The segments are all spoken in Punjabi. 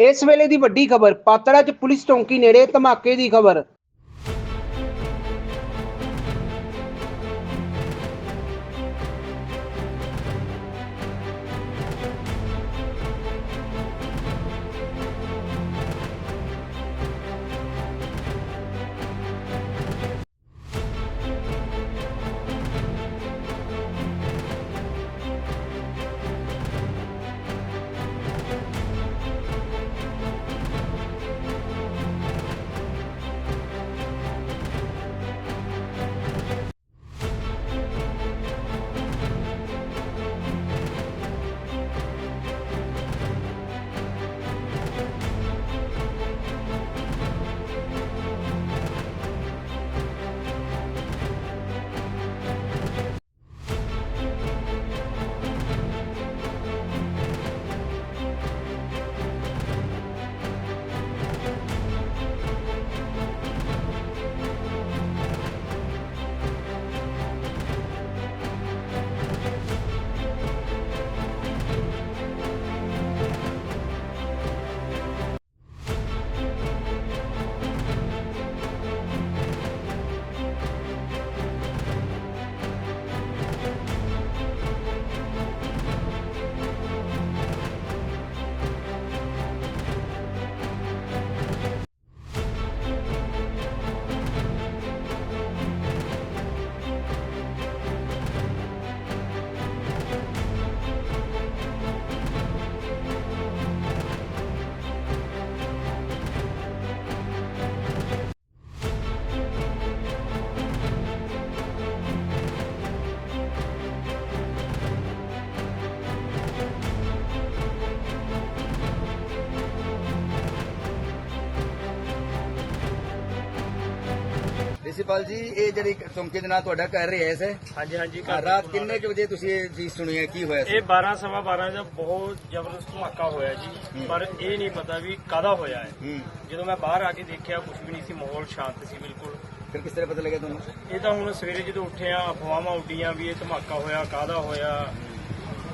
ਇਸ ਵੇਲੇ ਦੀ ਵੱਡੀ ਖਬਰ ਪਾਤੜਾ 'ਚ ਪੁਲਿਸ ਚੌਂਕੀ ਨੇੜੇ ਧਮਾਕੇ ਦੀ ਖਬਰ। ਪ੍ਰਿੰਸੀਪਲ ਜੀ ਇਹ ਜਿਹੜੀ ਚੌਂਕੀ ਦੇ ਨਾਲ ਤੁਹਾਡਾ ਕਰ ਰਿਹਾ ਹੈ ਸੇ ਹਾਂਜੀ ਹਾਂਜੀ ਹਾਂ, ਰਾਤ ਕਿੰਨੇ ਕੁ ਵਜੇ ਤੁਸੀਂ ਇਹ ਚੀਜ਼ ਸੁਣੀ ਹੈ? ਕੀ ਹੋਇਆ ਸੀ? ਇਹ 12 ਸਵਾ 12 ਦਾ ਬਹੁਤ ਜ਼ਬਰਦਸਤ ਧਮਾਕਾ ਹੋਇਆ ਜੀ। ਪਰ ਇਹ ਨਹੀਂ ਪਤਾ ਵੀ ਕਾਦਾ ਹੋਇਆ ਹੈ। ਜਦੋਂ ਮੈਂ ਬਾਹਰ ਆ ਕੇ ਦੇਖਿਆ ਕੁਝ ਵੀ ਨਹੀਂ ਸੀ ਮਾਹੌਲ ਸ਼ਾਂਤ ਸੀ ਬਿਲਕੁਲ। ਫਿਰ ਕਿਸ ਤਰ੍ਹਾਂ ਪਤਾ ਲੱਗਿਆ ਤੁਹਾਨੂੰ? ਇਹ ਤਾਂ ਹੁਣ ਸਵੇਰੇ ਜਦੋਂ ਉੱਠੇ ਆ ਅਫਵਾਹਾਂ ਉੱਡੀਆਂ ਵੀ ਇਹ ਧਮਾਕਾ ਹੋਇਆ ਕਾਦਾ ਹੋਇਆ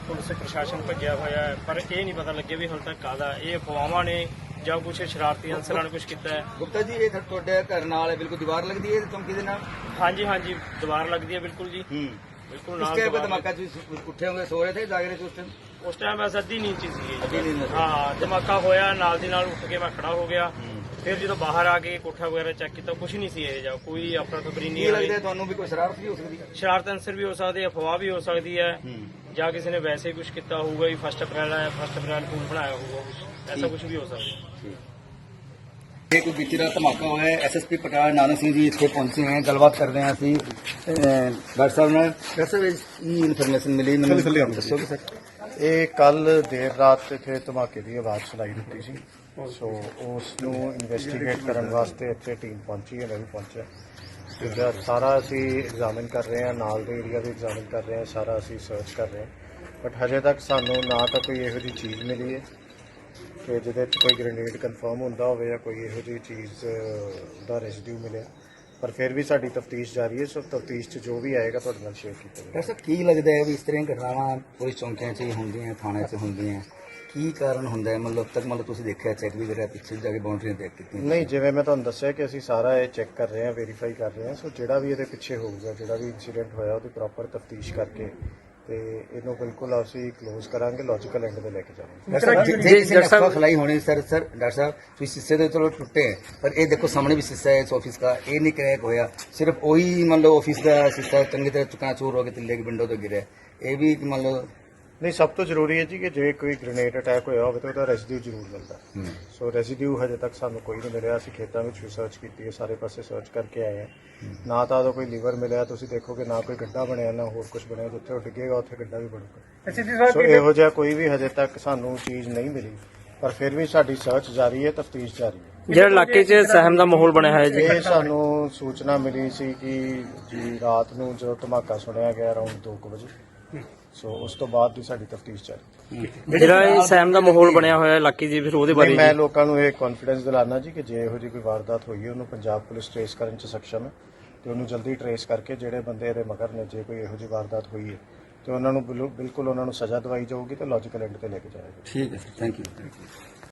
ਪੁਲਿਸ ਪ੍ਰਸ਼ਾਸਨ ਭੱਜਿਆ ਹੋਇਆ ਪਰ ਇਹ ਨਹੀਂ ਪਤਾ ਲੱਗਿਆ ਵੀ ਹੁਣ ਤੱਕ ਕਾਦਾ ਇਹ ਅਫਵਾਹਾਂ ਨੇ ਜਾਂ ਕੁਝ ਸ਼ਰਾਰਤੀ ਅਨਸਰਾਂ ਨੇ ਕੁਝ ਕੀਤਾ ਹੈ। ਗੁਪਤਾ ਜੀ ਇਹ ਤੁਹਾ- ਤੁਹਾਡੇ ਘਰ ਨਾਲ ਹੈ, ਬਿਲਕੁਲ ਦੀਵਾਰ ਲੱਗਦੀ ਹੈ ਇਹ ਚੌਂਕੀ ਦੇ ਨਾਲ? ਹਾਂਜੀ ਹਾਂਜੀ ਦੀਵਾਰ ਲੱਗਦੀ ਹੈ ਬਿਲਕੁਲ ਜੀ। ਹੂੰ। ਬਿਲਕੁਲ ਇਸ ਨਾਲ ਟਾਈਮ ਦੀਵਾਰ ਧਮਾਕਾ ਤੁਸੀਂ ਉੱਠੇ ਹੋਗੇ ਸੋ ਰਹੇ ਥੇ ਜਾਗ ਰਹੇ ਸੀ ਉਸ ਟਾਈਮ? ਉਸ ਟਾਈਮ ਮੈਂ ਅੱਧੀ ਨੀਂਦ 'ਚ ਸੀ। ਹਾਂ ਧਮਾਕਾ ਹੋਇਆ ਨਾਲ ਦੀ ਨਾਲ ਉੱਠ ਕੇ ਮੈਂ ਖੜਾ ਹੋ ਗਿਆ। ਫਿਰ ਜਦੋਂ ਬਾਹਰ ਆ ਕੇ ਕੋਠਾ ਵਗੈਰਾ ਚੈੱਕ ਕੀਤਾ ਕੁਝ ਨਹੀਂ ਸੀ ਇਹ ਜਾਂ ਕੋਈ ਤਫਰੀ ਕੀ ਨਹੀਂ ਲੱਗਦਾ ਹੈ ਆਈ ਤੁਹਾਨੂੰ ਵੀ ਕੋਈ ਸ਼ਰਾਰਤ ਵੀ ਹੋ ਸਕਦੀ ਹੈ? ਸ਼ਰਾਰਤ ਅਨਸਰ ਵੀ ਹੋ ਸਕਦੀ ਹੈ ਅਫਵਾਹ ਵੀ ਹੋ ਸਕਦੀ ਹੈ। ਹੂੰ। ਜਾਂ ਕਿਸੇ ਨੇ ਵੈਸੇ ਕੁਝ ਕੀਤਾ ਹੋਊਗਾ ਵੀ ਫਸਟ ਅਪ੍ਰੈਲ ਹੈ ਫਸਟ ਅਪ੍ਰੈਲ ਫੂਲ ਬਣਾਇਆ ਹੋਊਗਾ ਐਸਾ ਕੁਝ ਵੀ ਹੋ ਸਕਦਾ ਹੈ। ਇਹ ਕੋਈ ਬੀਤੀ ਰਾਤ ਧਮਾਕਾ ਹੋਇਆ ਹੈ? ਐਸਐਸਪੀ ਪਟਾਲ ਨਾਨਕ ਸਿੰਘ ਜੀ ਇੱਥੇ ਪਹੁੰਚੇ ਹੈ ਗੱਲਬਾਤ ਕਰਦੇ ਹਾਂ ਅਸੀਂ। ਡਾਕਟਰ ਸਾਹਿਬ ਨਾਲ। ਡਾਕਟਰ ਸਾਹਿਬ ਕੀ ਇਨਫੋਰਮੇਸ਼ਨ ਮਿਲੀ ਮੈਨੂੰ? ਦੱਸੋਗੇ ਸਰ। ਇਹ ਕੱਲ ਦੇਰ ਰਾਤ ਇੱਥੇ ਧਮਾਕੇ ਦੀ ਆਵਾਜ਼ ਸੁਣਾਈ ਦਿੱਤੀ ਸੀ। ਸੋ ਉਸ ਨੂੰ ਇਨਵੈਸਟੀਗੇਟ ਕਰਨ ਵਾਸਤੇ ਇੱਥੇ ਟੀਮ ਪਹੁੰਚੀ ਹੈ, ਮੈਂ ਵੀ ਪਹੁੰਚਿਆ। ਤੇ ਸਾਰਾ ਅਸੀਂ ਐਗਜ਼ਾਮਿਨ ਕਰ ਰਹੇ ਹਾਂ, ਨਾਲ ਦੇ ਏਰੀਆ ਵੀ ਐਗਜ਼ਾਮਿਨ ਕਰ ਰਹੇ ਹਾਂ, ਸਾਰਾ ਅਸੀਂ ਸਰਚ ਕਰ ਰਹੇ ਹਾਂ। ਬਟ ਹਜੇ ਤੱਕ ਸਾਨੂੰ ਨਾ ਤਾਂ ਕੋਈ ਇਹੋ ਜਿਹੀ ਚੀਜ਼ ਮਿਲੀ ਹੈ ਕਿ ਜਿਹਦੇ 'ਚ ਕੋਈ ਗ੍ਰੇਨੇਡ ਕਨਫਰਮ ਹੁੰਦਾ ਹੋਵੇ ਜਾਂ ਕੋਈ ਇਹੋ ਜਿਹੀ ਚੀਜ਼ ਦਾ ਰੈਜ਼ਿਡਿਊ ਮਿਲਿਆ। ਪਰ ਫਿਰ ਵੀ ਸਾਡੀ ਤਫਤੀਸ਼ ਜਾਰੀ ਹੈ, ਸੋ ਤਫਤੀਸ਼ 'ਚ ਜੋ ਵੀ ਆਏਗਾ ਤੁਹਾਡੇ ਨਾਲ ਸ਼ੇਅਰ ਕੀਤਾ ਜਾਏਗਾ। ਡਾਕਟਰ ਕੀ ਲੱਗਦਾ ਹੈ ਵੀ ਇਸ ਤਰ੍ਹਾਂ ਘਟਨਾਵਾਂ ਪੁਲਿਸ ਚੌਂਕਿਆਂ 'ਚ ਹੀ ਹੁੰਦੀਆਂ, ਥਾਣਿਆਂ 'ਚ ਹੁੰਦੀਆਂ? ਕੀ ਕਾਰਨ ਹੁੰਦਾ ਹੈ? ਮਤਲਬ ਤੱਕ ਮਤਲਬ ਤੁਸੀਂ ਦੇਖਿਆ ਚੈੱਕ ਵੀ ਕਰਿਆ ਪਿੱਛੇ ਜਾ ਕੇ ਬਾਉਂਡਰੀਆਂ ਦੇਖ ਕੀਤੀਆਂ ਨਹੀਂ ਜਿਵੇਂ ਮੈਂ ਤੁਹਾਨੂੰ ਦੱਸਿਆ ਕਿ ਅਸੀਂ ਸਾਰਾ ਇਹ ਚੈੱਕ ਕਰ ਰਹੇ ਹਾਂ ਵੈਰੀਫਾਈ ਕਰ ਰਹੇ ਹਾਂ ਸੋ ਜਿਹੜਾ ਵੀ ਇਹਦੇ ਪਿੱਛੇ ਹੋਊਗਾ ਜਿਹੜਾ ਵੀ ਇਨਸੀਡੈਂਟ ਹੋਇਆ ਉਹਦੀ ਪ੍ਰੋਪਰ ਤਫਤੀਸ਼ ਕਰਕੇ ਤੇ ਇਹਨੂੰ ਬਿਲਕੁਲ ਅਸੀਂ ਕਲੋਜ਼ ਕਰਾਂਗੇ ਲੌਜੀਕਲ ਐਂਡ ਤੇ ਲੈ ਕੇ ਜਾਵਾਂਗੇ। ਡਾਕਟਰ ਸਾਹਿਬ ਜੇ- ਨੇ ਅਫਵਾਹ ਖਲਾਈ ਹੋਣੀ ਸਰ ਸਰ ਡਾਕਟਰ ਸਾਹਿਬ ਤੁਸੀਂ ਸ਼ੀਸ਼ੇ ਦੇ ਚਲੋ ਟੁੱਟੇ ਹੈ, ਪਰ ਇਹ ਦੇਖੋ ਸਾਹਮਣੇ ਵੀ ਸ਼ੀਸ਼ਾ ਹੈ ਇਸ ਆਫਿਸ ਦਾ ਇਹ ਨਹੀਂ ਕਰੈਕ ਹੋਇਆ। ਸਿਰਫ ਉਹੀ ਮੰਨ ਲਓ ਆਫਿਸ ਦਾ ਸ਼ੀਸ਼ਾ ਚੰਗੀ ਤਰ੍ਹਾਂ ਚੁਕਾ ਚੂਰ ਹੋ ਕੇ ਥੱਲੇ ਦੀ ਵਿੰਡੋ ਤੋਂ ਗਿਰਿਆ। ਇਹ ਵੀ ਮੰਨ ਲਓ ਨਹੀਂ ਸਭ ਤੋਂ ਜ਼ਰੂਰੀ ਹੈ ਜੀ ਕਿ ਜੇ ਕੋਈ ਗ੍ਰੇਨੇਡ ਅਟੈਕ ਹੋਇਆ ਹੋਵੇ ਤਾਂ ਉਹਦਾ ਰੈਜ਼ੀਡਿਊ ਜ਼ਰੂਰ ਮਿਲਦਾ। ਸੋ ਰੈਜ਼ੀਡਿਊ ਹਜੇ ਤੱਕ ਸਾਨੂੰ ਕੋਈ ਨਹੀਂ ਮਿਲਿਆ। ਅਸੀਂ ਖੇਤਾਂ ਵਿੱਚ ਵੀ ਸਰਚ ਕੀਤੀ ਹੈ ਸਾਰੇ ਪਾਸੇ ਸਰਚ ਕਰਕੇ ਆਏ ਹਾਂ। ਨਾ ਤਾਂ ਉਹਦਾ ਕੋਈ ਲੀਵਰ ਮਿਲਿਆ ਤੁਸੀਂ ਦੇਖੋਗੇ ਨਾ ਕੋਈ ਗੱਡਾ ਬਣਿਆ ਨਾ ਹੋਰ ਕੁਝ ਬਣਿਆ ਜਿੱਥੇ ਉਹ ਡਿੱਗੇਗਾ ਉੱਥੇ ਗੱਡਾ ਵੀ ਬਣੂਗਾ। ਸੋ ਇਹੋ ਜਿਹਾ ਕੋਈ ਵੀ ਹਜੇ ਤੱਕ ਸਾਨੂੰ ਚੀਜ਼ ਨਹੀਂ ਮਿਲੀ ਪਰ ਫਿਰ ਵੀ ਸਾਡੀ ਸਰਚ ਜਾਰੀ ਹੈ ਤਫਤੀਸ਼ ਜਾਰੀ ਹੈ। ਜਿਹੜਾ ਇਲਾਕੇ 'ਚ ਸਹਿਮ ਦਾ ਮਾਹੌਲ ਬਣਿਆ ਹੋਇਆ ਇਹ ਸਾਨੂੰ ਸੂਚਨਾ ਮਿਲੀ ਸੀ ਕਿ ਜੀ ਰਾਤ ਨੂੰ ਜਦੋਂ ਧਮਾਕਾ ਸੁਣਿਆ ਗਿਆ ਅਰਾਊਂਡ 2 ਵਜੇ। ਸੋ ਉਸ ਤੋਂ ਬਾਅਦ ਦੀ ਸਾਡੀ ਤਫਤੀਸ਼ ਚੱਲੀ ਜਿਹੜਾ ਇਹ ਸਹਿਮ ਦਾ ਮਾਹੌਲ ਬਣਿਆ ਹੋਇਆ ਇਲਾਕੇ 'ਚ ਫਿਰ ਉਹਦੇ ਨਹੀਂ, ਮੈਂ ਲੋਕਾਂ ਨੂੰ ਇਹ ਕੌਨਫੀਡੈਂਸ ਦਿਲਾਨਾ ਜੀ ਕਿ ਜੇ ਇਹੋ ਜਿਹੀ ਕੋਈ ਵਾਰਦਾਤ ਹੋਈ ਹੈ ਉਹਨੂੰ ਪੰਜਾਬ ਪੁਲਿਸ ਟ੍ਰੇਸ ਕਰਨ 'ਚ ਸક્ષਮ ਹੈ ਤੇ ਉਹਨੂੰ ਜਲਦੀ ਟ੍ਰੇਸ ਕਰਕੇ ਜਿਹੜੇ ਬੰਦੇ ਇਹਦੇ ਮਗਰ ਨੇ ਜੇ ਕੋਈ ਇਹੋ ਜਿਹੀ ਵਾਰਦਾਤ ਹੋਈ ਹੈ ਤੇ ਉਹਨਾਂ ਨੂੰ ਬਿਲਕੁਲ ਉਹਨਾਂ ਨੂੰ ਸਜ਼ਾ ਦਵਾਈ ਜਾਊਗੀ ਤੇ ਲੌਜੀਕਲ ਐਂਡ ਤੇ ਲੈ ਕੇ ਜਾਏਗਾ ਠੀਕ ਹੈ ਥੈਂਕ ਯੂ